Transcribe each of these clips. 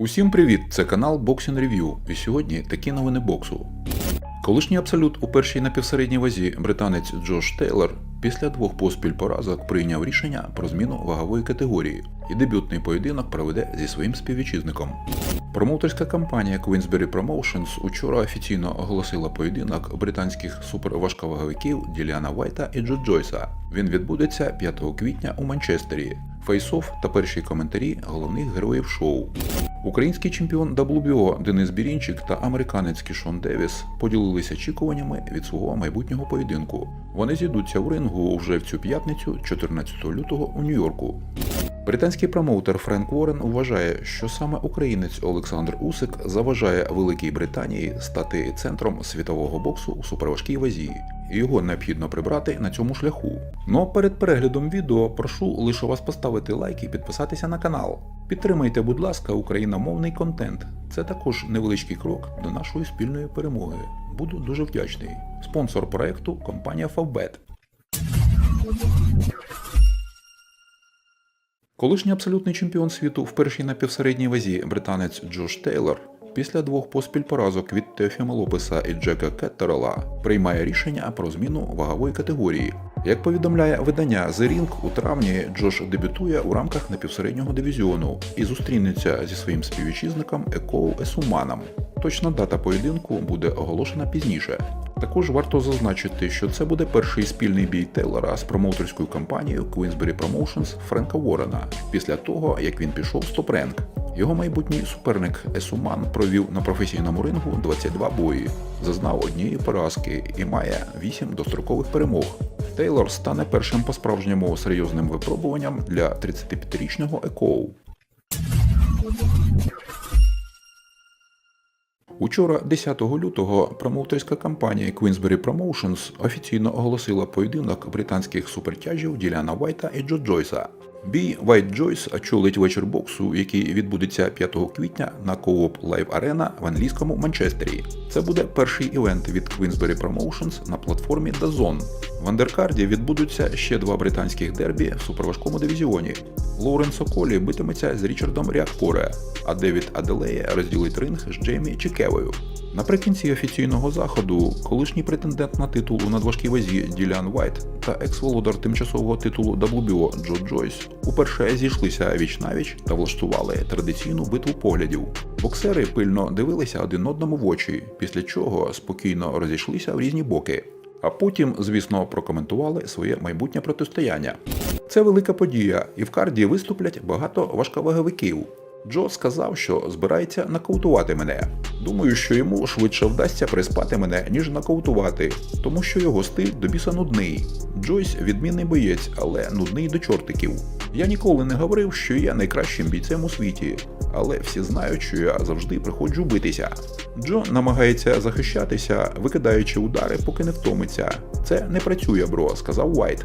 Усім привіт! Це канал Boxing Review. І сьогодні такі новини боксу. Колишній абсолют у першій напівсередній вазі британець Джош Тейлор після двох поспіль поразок прийняв рішення про зміну вагової категорії і дебютний поєдинок проведе зі своїм співвітчизником. Промоутерська компанія Queensberry Promotions учора офіційно оголосила поєдинок британських суперважковаговиків Діліана Вайта і Джо Джойса. Він відбудеться 5 квітня у Манчестері. Фейсоф та перші коментарі головних героїв шоу. Український чемпіон WBO Денис Бірінчик та американець Кішон Девіс поділилися очікуваннями від свого майбутнього поєдинку. Вони зійдуться у рингу вже в цю п'ятницю, 14 лютого у Нью-Йорку. Британський промоутер Френк Уоррен вважає, що саме українець Олександр Усик заважає Великій Британії стати центром світового боксу у суперважкій вазі, його необхідно прибрати на цьому шляху. Ну перед переглядом відео прошу лише вас поставити лайк і підписатися на канал. Підтримайте, будь ласка, україномовний контент. Це також невеличкий крок до нашої спільної перемоги. Буду дуже вдячний. Спонсор проекту компанія Favbet. Колишній абсолютний чемпіон світу в першій напівсередній вазі британець Джош Тейлор після двох поспіль поразок від Теофіма Лопеса і Джека Кеттерела приймає рішення про зміну вагової категорії. Як повідомляє видання The Ring, у травні Джош дебютує у рамках напівсереднього дивізіону і зустрінеться зі своїм співвітчизником Екоу Есуманом. Точна дата поєдинку буде оголошена пізніше. Також варто зазначити, що це буде перший спільний бій Тейлора з промоутерською компанією Queensberry Promotions Френка Уоррена після того, як він пішов з топ-ренк. Його майбутній суперник Есуман провів на професійному рингу 22 бої, зазнав однієї поразки і має 8 дострокових перемог. Тейлор стане першим по-справжньому серйозним випробуванням для 35-річного Екоу. Учора, 10 лютого, промоутерська компанія Queensberry Promotions офіційно оголосила поєдинок британських супертяжів Діляна Вайта і Джо Джойса. Бій White Joyce очолить вечір боксу, який відбудеться 5 квітня на Coop Live Arena в англійському Манчестері. Це буде перший івент від Queensberry Promotions на платформі DAZN. В андеркарді відбудуться ще два британських дербі в суперважкому дивізіоні. Лоуренсо Колі битиметься з Річардом Ріакпоре, а Девід Аделея розділить ринг з Джеймі Чікевою. Наприкінці офіційного заходу колишній претендент на титул у надважкій вазі Ділян Вайт та екс-володар тимчасового титулу WBO Джо Джойс уперше зійшлися віч-навіч та влаштували традиційну битву поглядів. Боксери пильно дивилися один одному в очі, після чого спокійно розійшлися в різні боки. А потім, звісно, прокоментували своє майбутнє протистояння. Це велика подія, і в карді виступлять багато важковаговиків. Джо сказав, що збирається нокаутувати мене. Думаю, що йому швидше вдасться приспати мене, ніж нокаутувати, тому що його стиль до нудний. Джойс відмінний боєць, але нудний до чортиків. Я ніколи не говорив, що я найкращим бійцем у світі, але всі знають, що я завжди приходжу битися. Джо намагається захищатися, викидаючи удари, поки не втомиться. Це не працює, бро, сказав Уайт.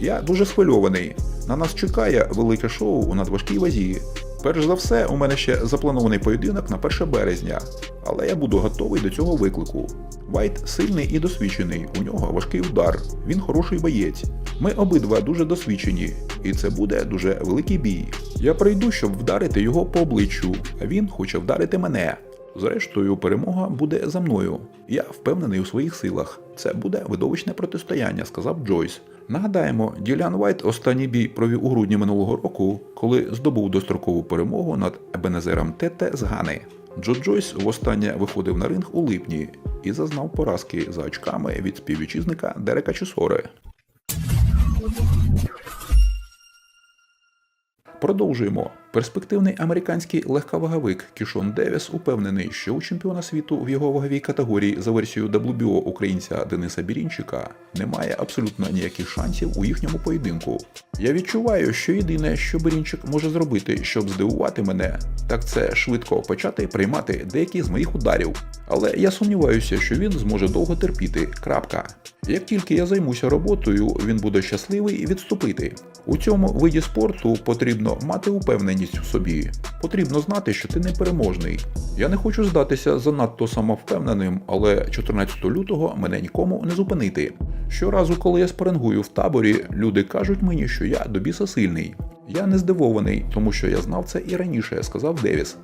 Я дуже схвильований. На нас чекає велике шоу у надважкій вазі. Перш за все, у мене ще запланований поєдинок на 1 березня, але я буду готовий до цього виклику. Вайт сильний і досвідчений, у нього важкий удар, він хороший боєць. Ми обидва дуже досвідчені, і це буде дуже великий бій. Я прийду, щоб вдарити його по обличчю, а він хоче вдарити мене. Зрештою, перемога буде за мною. Я впевнений у своїх силах. Це буде видовищне протистояння, сказав Джойс. Нагадаємо, Ділян Вайт останній бій провів у грудні минулого року, коли здобув дострокову перемогу над Ебенезером Тете з Гани. Джо Джойс востаннє виходив на ринг у липні і зазнав поразки за очками від співвітчизника Дерека Чесори. Продовжуємо. Перспективний американський легковаговик Кішон Девіс упевнений, що у чемпіона світу в його ваговій категорії за версією WBO українця Дениса Бірінчика немає абсолютно ніяких шансів у їхньому поєдинку. Я відчуваю, що єдине, що Бірінчик може зробити, щоб здивувати мене, так це швидко почати приймати деякі з моїх ударів. Але я сумніваюся, що він зможе довго терпіти. Крапка. Як тільки я займуся роботою, він буде щасливий відступити. У цьому виді спорту потрібно мати упевненість в собі. Потрібно знати, що ти непереможний. Я не хочу здатися занадто самовпевненим, але 14 лютого мене нікому не зупинити. Щоразу, коли я спарингую в таборі, люди кажуть мені, що я до біса сильний. Я не здивований, тому що я знав це і раніше, сказав Девіс.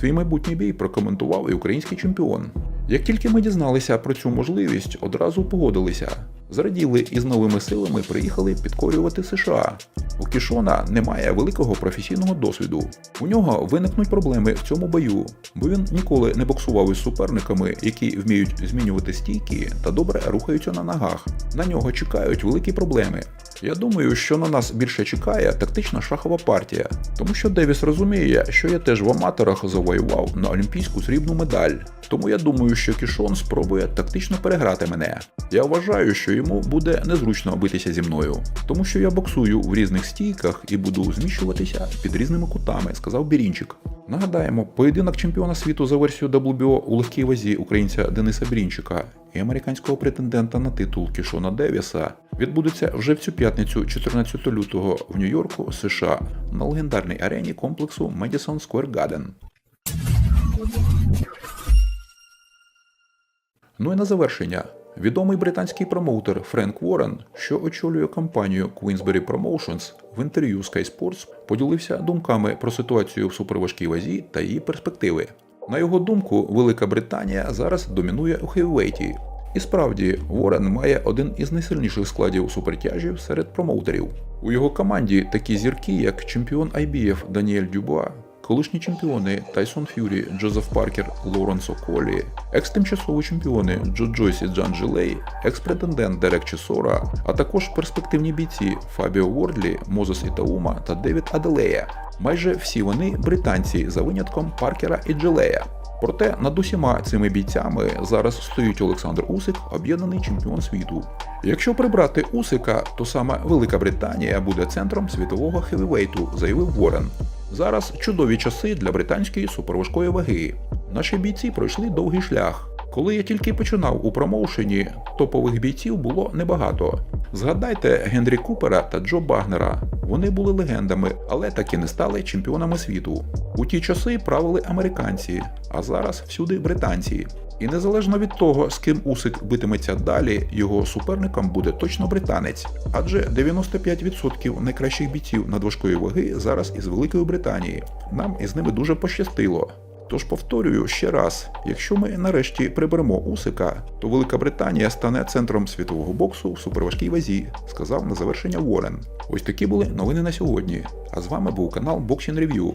Свій майбутній бій прокоментував і український чемпіон. Як тільки ми дізналися про цю можливість, одразу погодилися. Зраділи і з новими силами приїхали підкорювати США. У Кішона немає великого професійного досвіду. У нього виникнуть проблеми в цьому бою, бо він ніколи не боксував із суперниками, які вміють змінювати стійки та добре рухаються на ногах. На нього чекають великі проблеми. Я думаю, що на нас більше чекає тактична шахова партія, тому що Девіс розуміє, що я теж в аматорах завоював на олімпійську срібну медаль. Тому я думаю, що Кішон спробує тактично переграти мене. Я вважаю, що йому буде незручно битися зі мною, тому що я боксую в різних стійках і буду зміщуватися під різними кутами, сказав Бірінчик. Нагадаємо, поєдинок чемпіона світу за версією WBO у легкій вазі українця Дениса Брінчика і американського претендента на титул Кішона Девіса відбудеться вже в цю п'ятницю, 14 лютого в Нью-Йорку, США, на легендарній арені комплексу Madison Square Garden. Ну і на завершення. Відомий британський промоутер Френк Уоррен, що очолює компанію Queensberry Promotions, в інтерв'ю Sky Sports поділився думками про ситуацію в суперважкій вазі та її перспективи. На його думку, Велика Британія зараз домінує у хевівейті. І справді, Уоррен має один із найсильніших складів супертяжів серед промоутерів. У його команді такі зірки, як чемпіон IBF Даніель Дюбуа, колишні чемпіони Тайсон Ф'юрі, Джозеф Паркер, Лоренсо Околі, екс-тимчасові чемпіони Джо Джойсі Джан Джилей, екс-претендент Дерек Чесора, а також перспективні бійці Фабіо Вордлі, Мозес Ітаума та Девід Аделея. Майже всі вони британці за винятком Паркера і Джилея. Проте над усіма цими бійцями зараз стоїть Олександр Усик, об'єднаний чемпіон світу. Якщо прибрати Усика, то саме Велика Британія буде центром світового хевівейту, заявив Ворен. Зараз чудові часи для британської суперважкої ваги. Наші бійці пройшли довгий шлях. Коли я тільки починав у промоушені, топових бійців було небагато. Згадайте Генрі Купера та Джо Багнера. Вони були легендами, але так і не стали чемпіонами світу. У ті часи правили американці, а зараз всюди британці. І незалежно від того, з ким Усик битиметься далі, його суперником буде точно британець, адже 95% найкращих бійців надважкої ваги зараз із Великої Британії. Нам із ними дуже пощастило. Тож повторюю ще раз: якщо ми нарешті приберемо Усика, то Велика Британія стане центром світового боксу в суперважкій вазі, сказав на завершення Уоррен. Ось такі були новини на сьогодні. А з вами був канал Boxing Review.